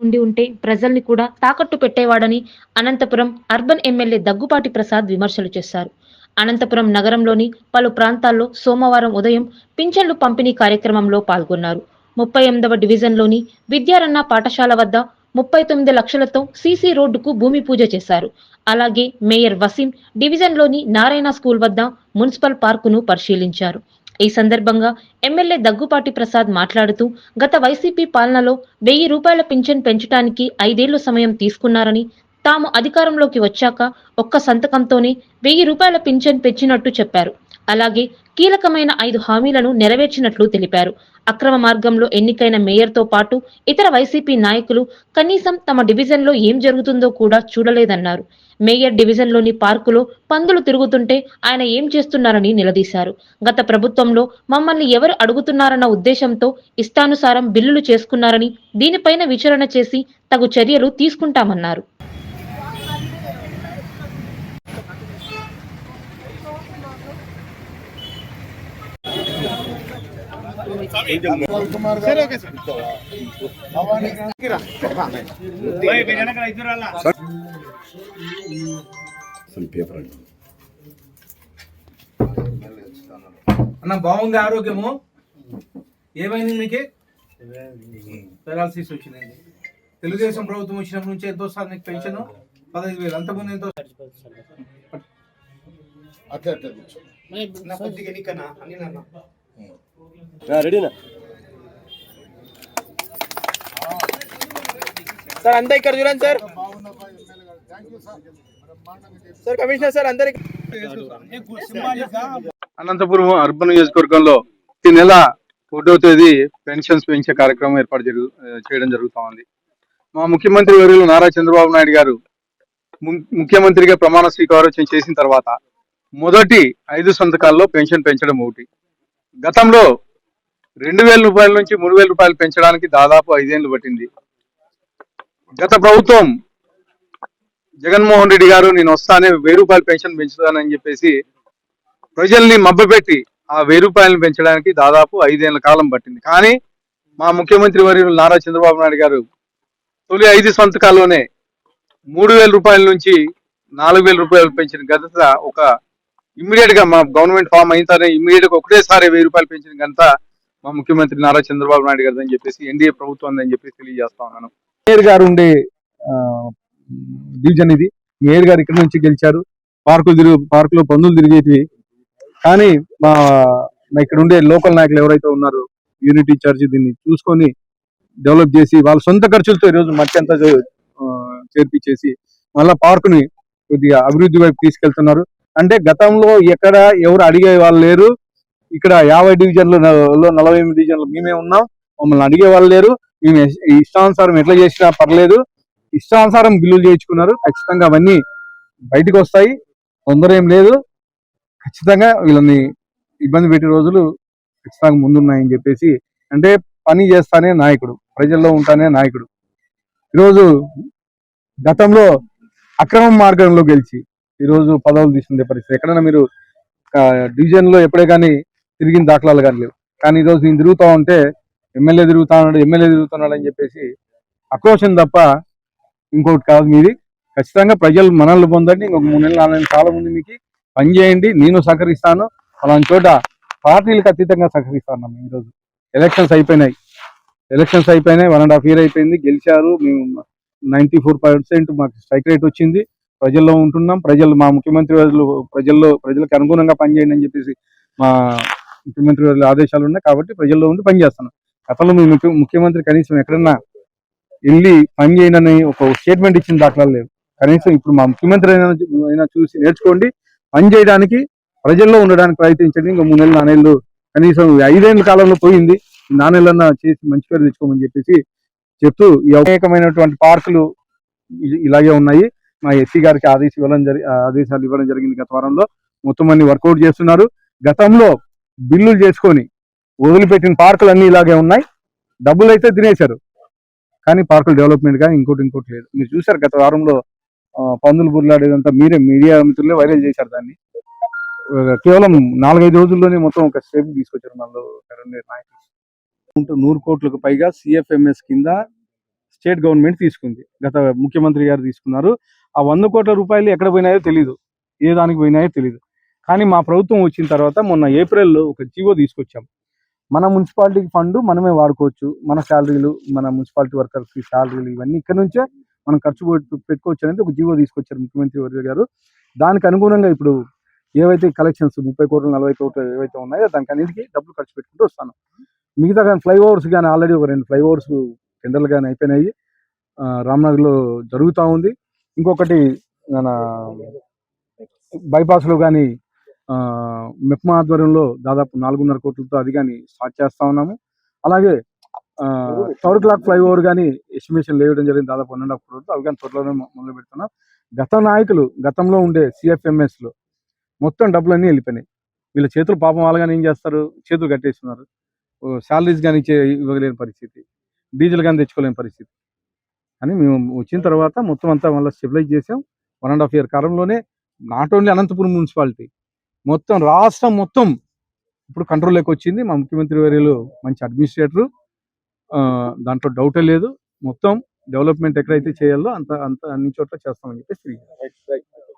ఉండి ఉంటే ప్రజల్ని కూడా తాకట్టు పెట్టేవాడని అనంతపురం అర్బన్ ఎమ్మెల్యే దగ్గుపాటి ప్రసాద్ విమర్శలు చేశారు. అనంతపురం నగరంలోని పలు ప్రాంతాల్లో సోమవారం ఉదయం పింఛన్లు పంపిణీ కార్యక్రమంలో పాల్గొన్నారు. ముప్పై ఎనిమిదవ డివిజన్లోని విద్యారన్న పాఠశాల వద్ద ముప్పై తొమ్మిది లక్షలతో సీసీ రోడ్డుకు భూమి పూజ చేశారు. అలాగే మేయర్ వసీం డివిజన్లోని నారాయణ స్కూల్ వద్ద మున్సిపల్ పార్కును పరిశీలించారు. ఈ సందర్భంగా ఎమ్మెల్యే దగ్గుపాటి ప్రసాద్ మాట్లాడుతూ గత వైసీపీ పాలనలో వెయ్యి రూపాయల పింఛన్ పెంచడానికి ఐదేళ్ళు సమయం తీసుకున్నారని తాము అధికారంలోకి వచ్చాక ఒక్క సంతకంతోనే వెయ్యి రూపాయల పింఛన్ పెంచినట్టు చెప్పారు. అలాగే కీలకమైన ఐదు హామీలను నెరవేర్చినట్లు తెలిపారు. అక్రమ మార్గంలో ఎన్నికైన మేయర్తో పాటు ఇతర వైసీపీ నాయకులు కనీసం తమ డివిజన్లో ఏం జరుగుతుందో కూడా చూడలేదన్నారు. మేయర్ డివిజన్లోని పార్కులో పందులు తిరుగుతుంటే ఆయన ఏం చేస్తున్నారని నిలదీశారు. గత ప్రభుత్వంలో మమ్మల్ని ఎవరు అడుగుతున్నారన్న ఉద్దేశంతో ఇష్టానుసారం బిల్లులు చేసుకున్నారని దీనిపైన విచారణ చేసి తగు చర్యలు తీసుకుంటామన్నారు. అన్న బాగుంది ఆరోగ్యము. ఏమైంది నీకు పెరాలసిస్ వచ్చిందండి. తెలుగుదేశం ప్రభుత్వం వచ్చినప్పటి నుంచి ఎంతో సార్ నీకు పెన్షన్ పదహైదు వేలు. అంతకుముందు ఎంతో అట్లా అట్లా రెడీనా? సార్ అంతా ఇక్కడ చూడండి సార్. సార్. కమిషనర్ సార్ అందరికి అనంతపురం అర్బన్ నియోజకవర్గంలో ఈ నెల ఒకటో తేదీ పెన్షన్స్ పెంచే కార్యక్రమం ఏర్పాటు జరుగు చేయడం జరుగుతా ఉంది. మా ముఖ్యమంత్రి వర్యులు నారా చంద్రబాబు నాయుడు గారు ము- ముఖ్యమంత్రిగా ప్రమాణ స్వీకారోచన చేసిన తర్వాత మొదటి ఐదు సంతకాల్లో పెన్షన్ పెంచడం ఒకటి. గతంలో రెండు వేల రూపాయల నుంచి మూడు వేల రూపాయలు పెంచడానికి దాదాపు ఐదేళ్ళు పట్టింది. గత ప్రభుత్వం జగన్మోహన్ రెడ్డి గారు నేను వస్తానే వెయ్యి రూపాయలు పెన్షన్ పెంచుతానని చెప్పేసి ప్రజల్ని మబ్బపెట్టి ఆ వెయ్యి రూపాయలను పెంచడానికి దాదాపు ఐదేళ్ళ కాలం పట్టింది. కానీ మా ముఖ్యమంత్రి వర్యులు నారా చంద్రబాబు నాయుడు గారు తొలి ఐదు సంతకాల్లోనే మూడు వేల రూపాయల నుంచి నాలుగు వేల రూపాయలు పెంచిన ఘనత ఒక ఇమ్మీడియట్గా మా గవర్నమెంట్ ఫామ్ అయిన ఇమ్మీడియట్గా ఒకటేసారి వెయ్యి రూపాయలు పెంచిన ఘనత మా ముఖ్యమంత్రి నారా చంద్రబాబు నాయుడు గారు అని చెప్పేసి ఎన్డీఏ ప్రభుత్వం అని చెప్పేసి తెలియజేస్తా ఉన్నాను. మేయర్ గారు ఉండే ఆ, డివిజన్ ఇది. మేయర్ గారు ఇక్కడ నుంచి గెలిచారు. పార్కులు తిరుగు పార్కులో పందులు తిరిగేటివి. కానీ మా ఇక్కడ ఉండే లోకల్ నాయకులు ఎవరైతే ఉన్నారో యూనిటీ చర్చ్ దీన్ని చూసుకొని డెవలప్ చేసి వాళ్ళ సొంత ఖర్చులతో ఈరోజు మట్టి అంతా చేర్పించేసి మళ్ళా పార్కుని కొద్దిగా అభివృద్ధి వైపు తీసుకెళ్తున్నారు. అంటే గతంలో ఎక్కడ ఎవరు అడిగే వాళ్ళు లేరు. ఇక్కడ యాభై డివిజన్లు నలభై ఎనిమిది డివిజన్లు మేమే ఉన్నాం. మమ్మల్ని అడిగే వాళ్ళు లేరు. మేము ఇష్టానుసారం ఎట్లా చేసినా పర్లేదు. ఇష్టానుసారం బిల్లులు చేయించుకున్నారు. ఖచ్చితంగా అవన్నీ బయటకు వస్తాయి. తొందర ఏం లేదు. ఖచ్చితంగా వీళ్ళని ఇబ్బంది పెట్టే రోజులు ఖచ్చితంగా ముందున్నాయని చెప్పేసి అంటే పని చేస్తానే నాయకుడు ప్రజల్లో ఉంటానే నాయకుడు. ఈరోజు గతంలో అక్రమ మార్గంలో గెలిచి ఈరోజు పదవులు తీసుకునే పరిస్థితి. ఎక్కడైనా మీరు డివిజన్లో ఎప్పుడే కానీ తిరిగిన దాఖలాలు కానీ లేవు. కానీ ఈరోజు నేను తిరుగుతా ఉంటే ఎమ్మెల్యే తిరుగుతున్నాడు ఎమ్మెల్యే తిరుగుతున్నాడు అని చెప్పేసి ఆక్రోశం తప్ప ఇంకోటి కాదు మీది. ఖచ్చితంగా ప్రజలు మనల్ని పొందండి. ఇంకొక మూడు నెలలు నాలుగు నెలల కాలం ఉంది మీకు పని చేయండి. నేను సహకరిస్తాను. అలాంటి చోట పార్టీలకు అతీతంగా సహకరిస్తాను ఈరోజు. ఎలక్షన్స్ అయిపోయినాయి. ఎలక్షన్స్ అయిపోయినాయి. వన్ అండ్ హాఫ్ ఇయర్ అయిపోయింది. గెలిచారు. మేము నైన్టీ ఫోర్ పర్సెంట్ మాకు స్ట్రైక్ రేట్ వచ్చింది. ప్రజల్లో ఉంటున్నాం. ప్రజలు మా ముఖ్యమంత్రి ప్రజల్లో ప్రజలకు అనుగుణంగా పనిచేయండి అని చెప్పేసి మా ముఖ్యమంత్రి గారి ఆదేశాలు ఉన్నాయి కాబట్టి ప్రజల్లో ఉండి పనిచేస్తున్నాం గతంలో మీ ముఖ్యమంత్రి కనీసం ఎక్కడన్నా వెళ్ళి పని చేయనని ఒక స్టేట్మెంట్ ఇచ్చిన దాఖలాలు లేవు. కనీసం ఇప్పుడు మా ముఖ్యమంత్రి అయినా అయినా చూసి నేర్చుకోండి. పని చేయడానికి ప్రజల్లో ఉండడానికి ప్రయత్నించండి. ఇంకా మూడు నెలలు నాణేళ్ళు కనీసం ఐదేళ్ళ ఐదేళ్ళ కాలంలో పోయింది. ఈ చేసి మంచి పేరు తెచ్చుకోమని చెప్పేసి చెప్తూ ఈ అనేకమైనటువంటి పార్కులు ఇలాగే ఉన్నాయి. మా ఎస్సీ గారికి ఆదేశం ఇవ్వడం జరి ఆదేశాలు ఇవ్వడం జరిగింది గత వారంలో. మొత్తం అన్ని వర్కౌట్ చేస్తున్నారు. గతంలో బిల్లులు చేసుకొని వదిలిపెట్టిన పార్కులు అన్ని ఇలాగే ఉన్నాయి. డబ్బులు అయితే తినేశారు. కానీ పార్కుల డెవలప్మెంట్ కానీ ఇంకోటి ఇంకోటి లేదు. మీరు చూసారు గత వారంలో పందులు బుర్లాడేదంతా మీరే మీడియా మిత్రులే వైరల్ చేశారు దాన్ని. కేవలం నాలుగైదు రోజుల్లోనే మొత్తం ఒక స్టెప్ తీసుకొచ్చారు మనలో కరణ్ నాయకులు. నూరు కోట్లకు పైగా సిఎఫ్ఎంఎస్ కింద స్టేట్ గవర్నమెంట్ తీసుకుంది. గత ముఖ్యమంత్రి గారు తీసుకున్నారు. ఆ వంద కోట్ల రూపాయలు ఎక్కడ పోయినాయో తెలియదు ఏ దానికి పోయినాయో తెలియదు కానీ మా ప్రభుత్వం వచ్చిన తర్వాత మొన్న ఏప్రిల్లో ఒక జీవో తీసుకొచ్చాం. మన మున్సిపాలిటీ ఫండ్ మనమే వాడుకోవచ్చు. మన శాలరీలు మన మున్సిపాలిటీ వర్కర్స్కి శాలరీలు ఇవన్నీ ఇక్కడ నుంచే మనం ఖర్చు పెట్టు- పెట్టుకోవచ్చు అనేది ఒక జీవో తీసుకొచ్చారు ముఖ్యమంత్రి వర్గ గారు. దానికి అనుగుణంగా ఇప్పుడు ఏవైతే కలెక్షన్స్ ముప్పై కోట్లు నలభై కోట్లు ఏవైతే ఉన్నాయో దానికి అన్నిటికీ డబ్బులు ఖర్చు పెట్టుకుంటూ వస్తాను. మిగతా కానీ ఫ్లైఓవర్స్ కానీ ఆల్రెడీ ఒక రెండు ఫ్లైఓవర్స్ టెండర్లు కానీ అయిపోయినాయి. రామ్నగర్లో జరుగుతూ ఉంది. ఇంకొకటి మన బైపాస్లో కానీ మెప్మా ఆధ్వర్యంలో దాదాపు నాలుగున్నర కోట్లతో అది కానీ స్టార్ట్ చేస్తా ఉన్నాము. అలాగే థర్డ్ క్లాక్ ఫ్లైఓవర్ కానీ ఎస్టిమేషన్ లేవడం జరిగింది దాదాపు వన్ అండ్ హాఫ్ క్రోర్తో అవి కానీ త్వరలోనే మొదలు పెడుతున్నాం. గత నాయకులు గతంలో ఉండే CFMS లో మొత్తం డబ్బులన్నీ వెళ్ళిపోయినాయి. వీళ్ళ చేతులు పాపం వాళ్ళగానే ఏం చేస్తారు? చేతులు కట్టేస్తున్నారు. శాలరీస్ కానీ ఇచ్చే ఇవ్వలేని పరిస్థితి. డీజిల్ కానీ తెచ్చుకోలేని పరిస్థితి. అని మేము వచ్చిన తర్వాత మొత్తం అంతా మళ్ళీ స్టెబిలైజ్ చేసాం. వన్ అండ్ హాఫ్ ఇయర్ కాలంలోనే నాట్ ఓన్లీ అనంతపురం మున్సిపాలిటీ మొత్తం రాష్ట్రం మొత్తం ఇప్పుడు కంట్రోల్లోకి వచ్చింది. మా ముఖ్యమంత్రి వర్యులు మంచి అడ్మినిస్ట్రేటరు దాంట్లో డౌటే లేదు. మొత్తం డెవలప్మెంట్ ఎక్కడైతే చేయాలో అంత అంత అన్ని చోట్ల చేస్తామని చెప్పేసి